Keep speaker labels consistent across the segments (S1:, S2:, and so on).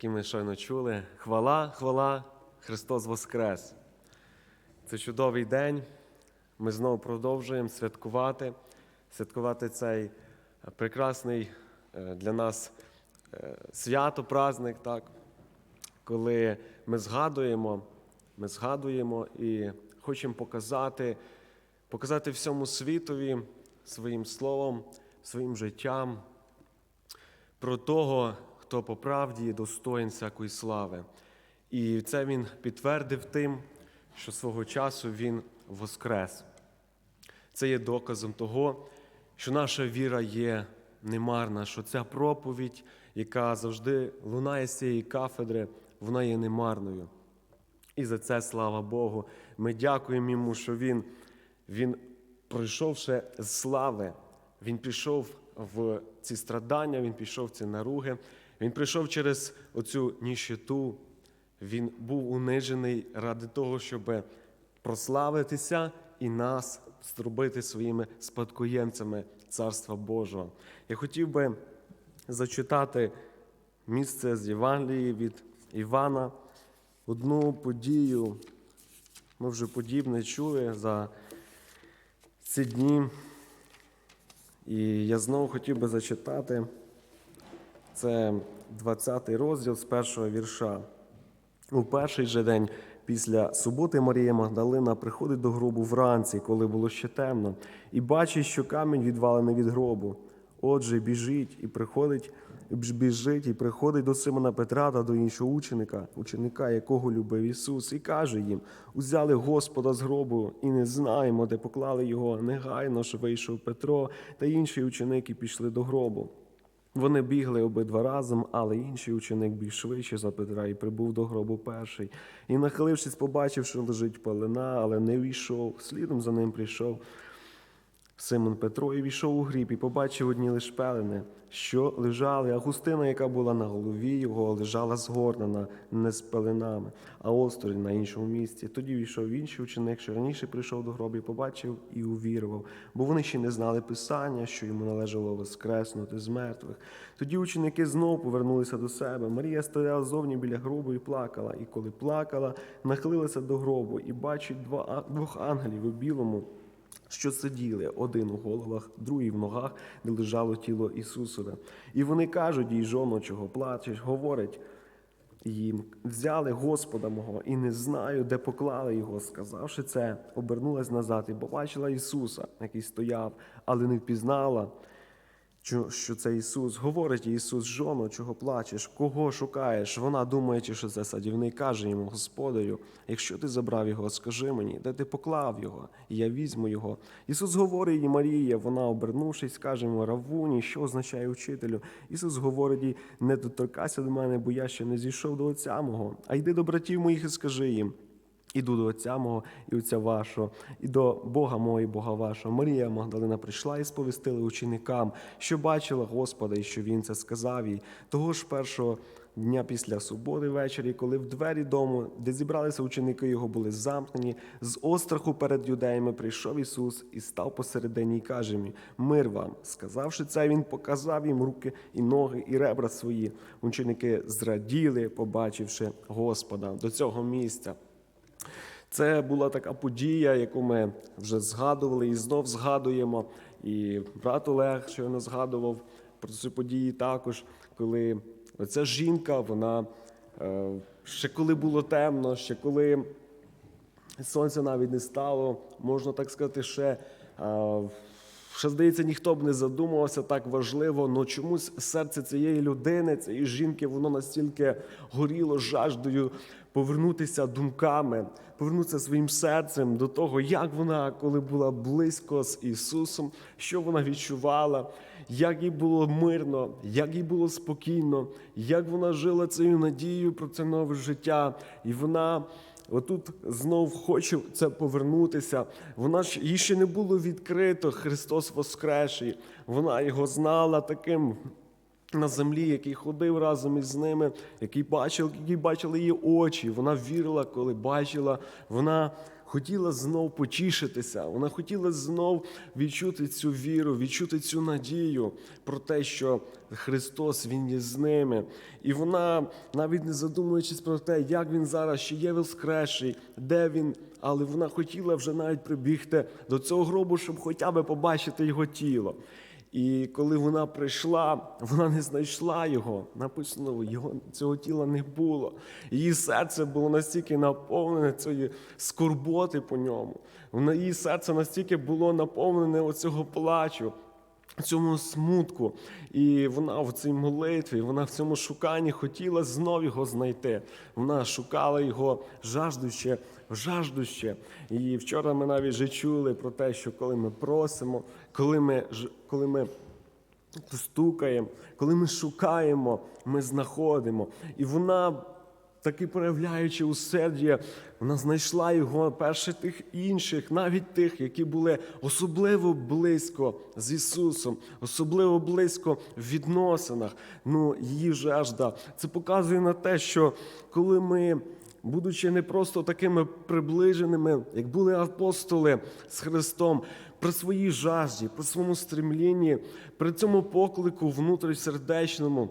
S1: які ми щойно чули. Хвала, хвала, Христос Воскрес! Це чудовий день. Ми знову продовжуємо святкувати, святкувати цей прекрасний е, для нас е, свято, праздник, так? коли ми згадуємо, ми згадуємо і хочемо показати, показати всьому світові своїм словом, своїм життям про того, хто по правді є достоїн всякої слави. І це він підтвердив тим, що свого часу він воскрес. Це є доказом того, що наша віра є немарна, що ця проповідь, яка завжди лунає з цієї кафедри, вона є немарною. І за це, слава Богу, ми дякуємо йому, що він, він пройшов ще з слави, він пішов в ці страдання, він пішов в ці наруги, він прийшов через оцю ніщиту, він був унижений ради того, щоб прославитися і нас зробити своїми спадкоємцями Царства Божого. Я хотів би зачитати місце з Євангелії від Івана, одну подію. Ми вже подібне чули за ці дні. І я знову хотів би зачитати. Це 20 розділ з першого вірша. У перший же день після суботи Марія Магдалина приходить до гробу вранці, коли було ще темно, і бачить, що камінь відвалений від гробу. Отже, біжить і приходить, біжить і приходить до Симона Петра та до іншого ученика, ученика, якого любив Ісус, і каже їм: узяли Господа з гробу і не знаємо, де поклали його. Негайно ж вийшов Петро та інші ученики пішли до гробу. Вони бігли обидва разом, але інший ученик біг швидше за Петра і прибув до гробу перший. І, нахилившись, побачив, що лежить палина, але не війшов. Слідом за ним прийшов Симон Петро і війшов у гріб і побачив одні лиш пелени, що лежали, а густина, яка була на голові його, лежала згорнена не з пеленами, а осторонь на іншому місці. Тоді війшов інший ученик, що раніше прийшов до гробу і побачив і увірував, бо вони ще не знали писання, що йому належало воскреснути з мертвих. Тоді ученики знову повернулися до себе. Марія стояла зовні біля гробу і плакала. І коли плакала, нахилилася до гробу і бачить двох ангелів у білому що сиділи один у головах, другий в ногах, де лежало тіло Ісусове. І вони кажуть їй, жоно, чого плачеш, говорить їм, взяли Господа мого і не знаю, де поклали його. Сказавши це, обернулась назад і побачила Ісуса, який стояв, але не впізнала. Що це Ісус? Говорить Ісус, жоно, чого плачеш, кого шукаєш? Вона, думаючи, що це садівник, каже йому, Господарю, якщо ти забрав його, скажи мені, де ти поклав його, і я візьму його. Ісус говорить їй Марія, вона, обернувшись, каже йому, Равуні, що означає учителю? Ісус говорить їй, не доторкайся до мене, бо я ще не зійшов до Отця мого, а йди до братів моїх і скажи їм. Іду до Отця мого і Отця вашого, і до Бога мого і Бога вашого. Марія Магдалина прийшла і сповістила ученикам, що бачила Господа і що Він це сказав їй. Того ж першого дня після суботи ввечері, коли в двері дому, де зібралися ученики його, були замкнені, з остраху перед юдеями прийшов Ісус і став посередині і каже їм, мир вам. Сказавши це, Він показав їм руки і ноги, і ребра свої. Ученики зраділи, побачивши Господа до цього місця. Це була така подія, яку ми вже згадували і знов згадуємо. І брат Олег щойно згадував про цю подію також, коли ця жінка, вона е, ще коли було темно, ще коли сонця навіть не стало, можна так сказати, ще. Ще, здається, ніхто б не задумувався так важливо, але чомусь серце цієї людини, цієї жінки, воно настільки горіло жаждою повернутися думками, повернутися своїм серцем до того, як вона, коли була близько з Ісусом, що вона відчувала, як їй було мирно, як їй було спокійно, як вона жила цією надією про це нове життя. І вона. Отут знов хоче це повернутися. Вона ж їй ще не було відкрито Христос Воскресший. Вона його знала таким на землі, який ходив разом із ними, який бачив, які бачили її очі. Вона вірила, коли бачила. Вона хотіла знов потішитися, вона хотіла знов відчути цю віру, відчути цю надію про те, що Христос Він є з ними. І вона, навіть не задумуючись про те, як він зараз, чи є воскресший, де він, але вона хотіла вже навіть прибігти до цього гробу, щоб хоча б побачити його тіло. І коли вона прийшла, вона не знайшла його. Написано, його цього тіла не було. Її серце було настільки наповнене цієї скорботи по ньому. Її серце настільки було наповнене оцього плачу. Цьому смутку, і вона в цій молитві, вона в цьому шуканні хотіла знов його знайти. Вона шукала його жаждуще, жаждуще. І вчора ми навіть вже чули про те, що коли ми просимо, коли ми, коли ми стукаємо, коли ми шукаємо, ми знаходимо. І вона, таки проявляючи усердя, вона знайшла його перше тих інших, навіть тих, які були особливо близько з Ісусом, особливо близько в відносинах. Ну, її жажда. Це показує на те, що коли ми. Будучи не просто такими приближеними, як були апостоли з Христом, при своїй жажді, при своєму стремлінні, при цьому поклику внутрішньосердечному,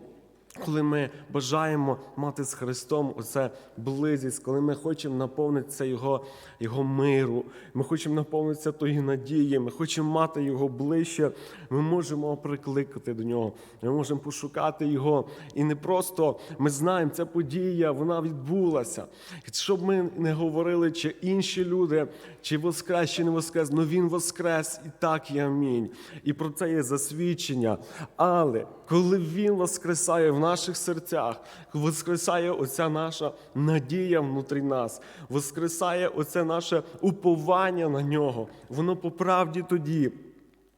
S1: коли ми бажаємо мати з Христом оце близість, коли ми хочемо наповнитися Його, Його миру, ми хочемо наповнитися тої надії, ми хочемо мати Його ближче, ми можемо прикликати до нього, ми можемо пошукати Його. І не просто ми знаємо, ця подія вона відбулася. Щоб ми не говорили, чи інші люди, чи воскрес, чи не воскрес, ну він воскрес, і так і амінь. І про це є засвідчення. Але коли він воскресає в наших серцях, воскресає оця наша надія внутрі нас, воскресає оце наше уповання на нього, воно по правді тоді.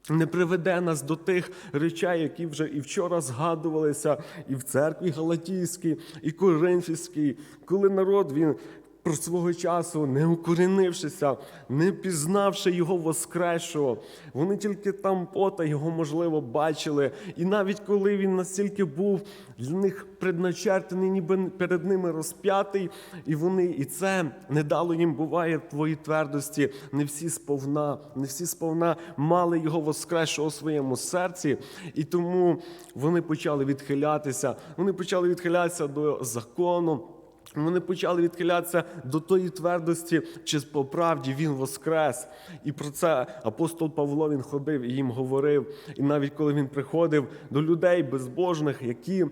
S1: Не приведе нас до тих речей, які вже і вчора згадувалися, і в церкві Галатійській, і Коринфійській, коли народ він про свого часу, не укорінившися, не пізнавши його воскресшого, вони тільки там пота його, можливо, бачили. І навіть коли він настільки був для них предначертаний, ніби перед ними розп'ятий, і вони, і це не дало їм, буває, твої твердості, не всі сповна, не всі сповна мали його воскресшого у своєму серці, і тому вони почали відхилятися, вони почали відхилятися до закону. Вони почали відхилятися до тої твердості, чи по правді він воскрес. І про це апостол Павло він ходив і їм говорив. І навіть коли він приходив до людей безбожних, які,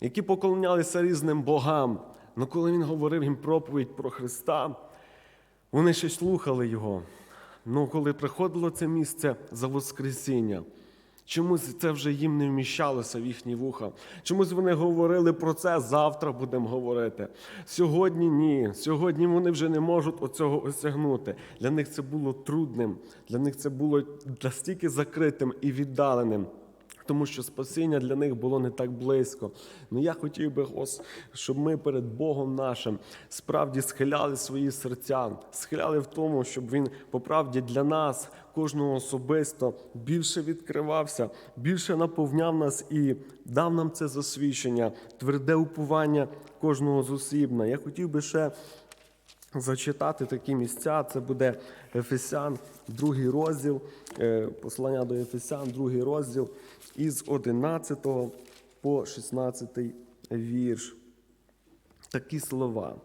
S1: які поклонялися різним богам. але коли він говорив їм проповідь про Христа, вони ще слухали його. Ну, коли приходило це місце за Воскресіння, чомусь це вже їм не вміщалося в їхні вуха. Чомусь вони говорили про це, завтра будемо говорити. Сьогодні ні. Сьогодні вони вже не можуть оцього осягнути. Для них це було трудним, для них це було настільки закритим і віддаленим. Тому що спасіння для них було не так близько. Ну я хотів би, Гос, щоб ми перед Богом нашим справді схиляли свої серця, схиляли в тому, щоб він по правді для нас, кожного особисто, більше відкривався, більше наповняв нас і дав нам це засвідчення, тверде упування кожного зусібна. Я хотів би ще зачитати такі місця. Це буде Ефесян, другий розділ, е, послання до Ефесян, другий розділ, із 11 по 16 вірш. Такі слова.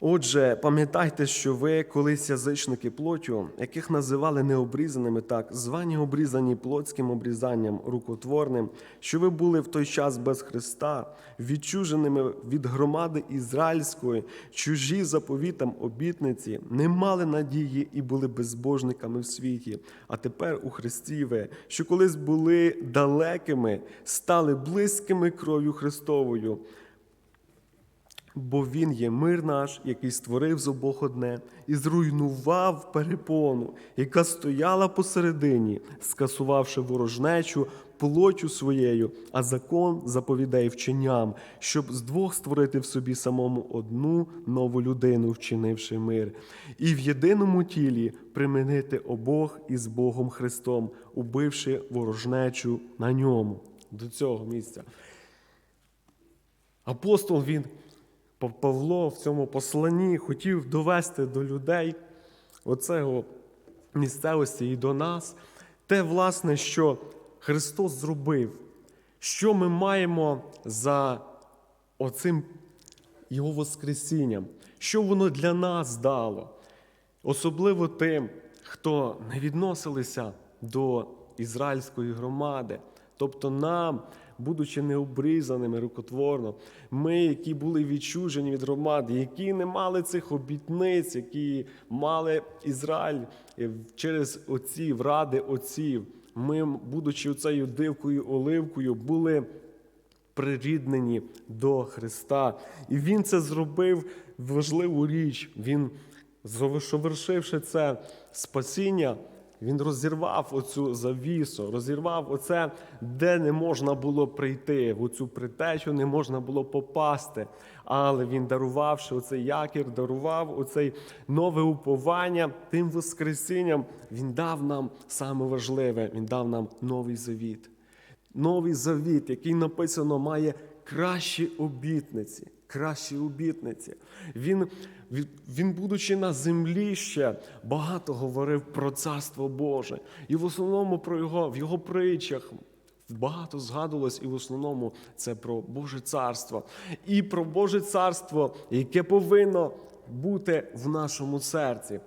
S1: Отже, пам'ятайте, що ви колись язичники плоттю, яких називали необрізаними, так, звані обрізані плотським обрізанням рукотворним, що ви були в той час без Христа, відчуженими від громади ізраїльської, чужі заповітам обітниці, не мали надії і були безбожниками в світі. А тепер у Христі ви, що колись були далекими, стали близькими кров'ю Христовою. Бо він є мир наш, який створив з обох одне, і зруйнував перепону, яка стояла посередині, скасувавши ворожнечу плотю своєю, а закон заповідає вченням, щоб з двох створити в собі самому одну нову людину, вчинивши мир, і в єдиному тілі примінити обох із Богом Христом, убивши ворожнечу на ньому. До цього місця. Апостол він Павло в цьому посланні хотів довести до людей оцього місцевості і до нас, те, власне, що Христос зробив, що ми маємо за оцим Його Воскресінням, що воно для нас дало, особливо тим, хто не відносилися до ізраїльської громади, тобто нам, будучи необрізаними рукотворно, ми, які були відчужені від громади, які не мали цих обітниць, які мали Ізраїль е, через отців, ради отців, ми, будучи оцею дивкою оливкою, були приріднені до Христа. І Він це зробив важливу річ. Він, завершивши це спасіння, він розірвав оцю завісу, розірвав оце, де не можна було прийти, в оцю притечу не можна було попасти. Але він, дарувавши оцей якір, дарував оцей нове уповання тим Воскресінням, він дав нам саме важливе, він дав нам новий завіт. Новий завіт, який написано, має кращі обітниці. Кращі обітниці. Він, він, будучи на землі ще, багато говорив про Царство Боже. І в основному про його, в його притчах багато згадувалось, і в основному це про Боже царство. І про Боже царство, яке повинно бути в нашому серці.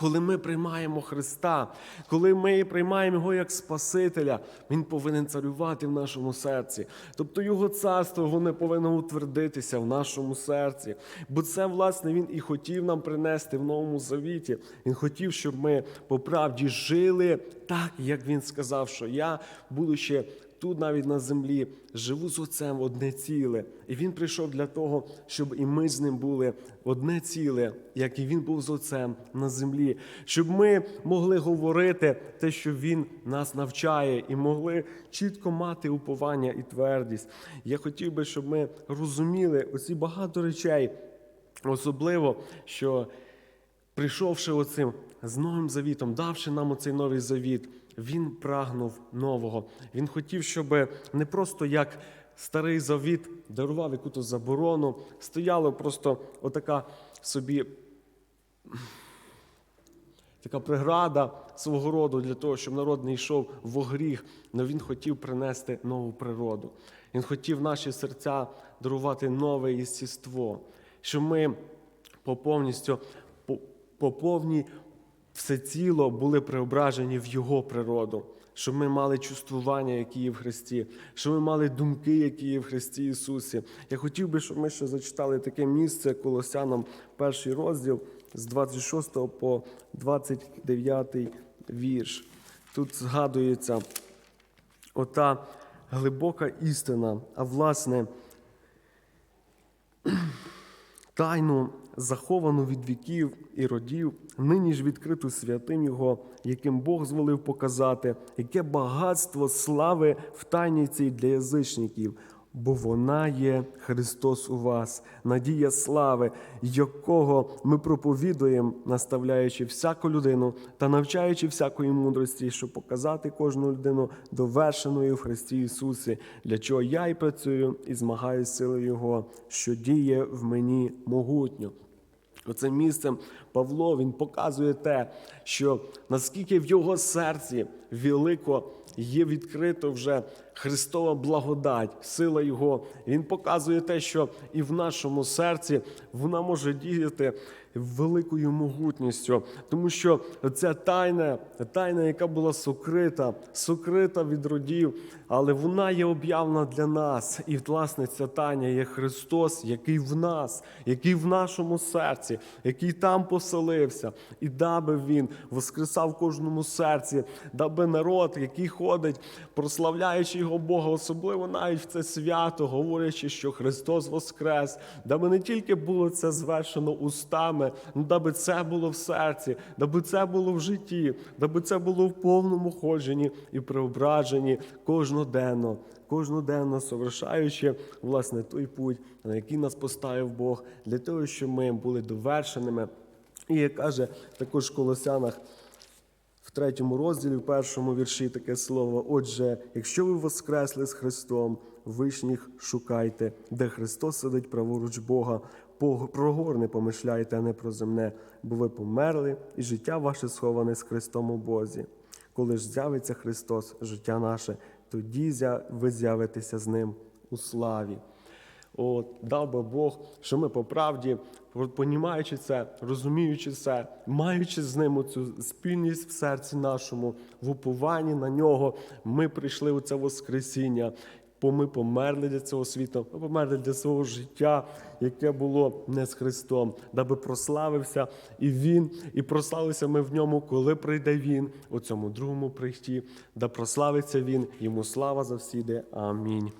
S1: Коли ми приймаємо Христа, коли ми приймаємо Його як Спасителя, Він повинен царювати в нашому серці. Тобто Його царство воно повинно утвердитися в нашому серці. Бо це, власне, Він і хотів нам принести в Новому Завіті. Він хотів, щоб ми по правді жили так, як Він сказав, що я, будучи тут навіть на землі, живу з Отцем одне ціле. І Він прийшов для того, щоб і ми з ним були одне ціле, як і він був з Отцем на землі, щоб ми могли говорити те, що Він нас навчає, і могли чітко мати уповання і твердість. Я хотів би, щоб ми розуміли оці багато речей, особливо, що прийшовши оцим з новим завітом, давши нам оцей новий завіт, він прагнув нового. Він хотів, щоб не просто як старий завіт дарував якусь заборону, стояла просто отака собі така преграда свого роду для того, щоб народ не йшов в гріх, але він хотів принести нову природу. Він хотів наші серця дарувати нове єстіство, щоб ми по повністю по, по повній все ціло були преображені в Його природу, щоб ми мали чувствування, які є в Христі, щоб ми мали думки, які є в Христі Ісусі. Я хотів би, щоб ми ще зачитали таке місце Колосянам, перший розділ з 26 по 29 вірш. Тут згадується ота глибока істина, а власне тайну, заховану від віків і родів, нині ж відкриту святим Його, яким Бог зволив показати, яке багатство слави в тайні цій для язичників, бо вона є Христос у вас, надія слави, якого ми проповідуємо, наставляючи всяку людину та навчаючи всякої мудрості, щоб показати кожну людину довершеною в Христі Ісусі, для чого я й працюю і змагаюся силою Його, що діє в мені могутньо. Оцим місцем Павло він показує те, що наскільки в його серці велико є відкрито вже Христова благодать, сила Його. Він показує те, що і в нашому серці вона може діяти великою могутністю, тому що ця тайна, тайна, яка була сокрита, сокрита від родів, але вона є об'явлена для нас. І власне ця тайна є Христос, який в нас, який в нашому серці, який там поселився, і даби Він воскресав кожному серці, даби народ, який ходить, прославляючи його Бога, особливо навіть в це свято, говорячи, що Христос Воскрес, даби не тільки було це звершено устами, ну даби це було в серці, даби це було в житті, даби це було в повному ходженні і преображенні кожноденно, кожноденно совершаючи власне той путь, на який нас поставив Бог, для того, щоб ми були довершеними. І як каже також в Колосянах. В третьому розділі, в першому вірші таке слово. Отже, якщо ви воскресли з Христом, вишніх шукайте, де Христос сидить праворуч Бога. Про помишляйте, а не про земне, бо ви померли, і життя ваше сховане з Христом у Бозі. Коли ж з'явиться Христос, життя наше, тоді ви з'явитеся з Ним у славі. От, дав би Бог, що ми по правді, понімаючи це, розуміючи це, маючи з ним цю спільність в серці нашому, в упованні на нього, ми прийшли у це Воскресіння. Бо ми померли для цього світу, ми померли для свого життя, яке було не з Христом, даби прославився і Він, і прославився ми в ньому, коли прийде Він у цьому другому прихті, да прославиться Він, йому слава завсіди. Амінь.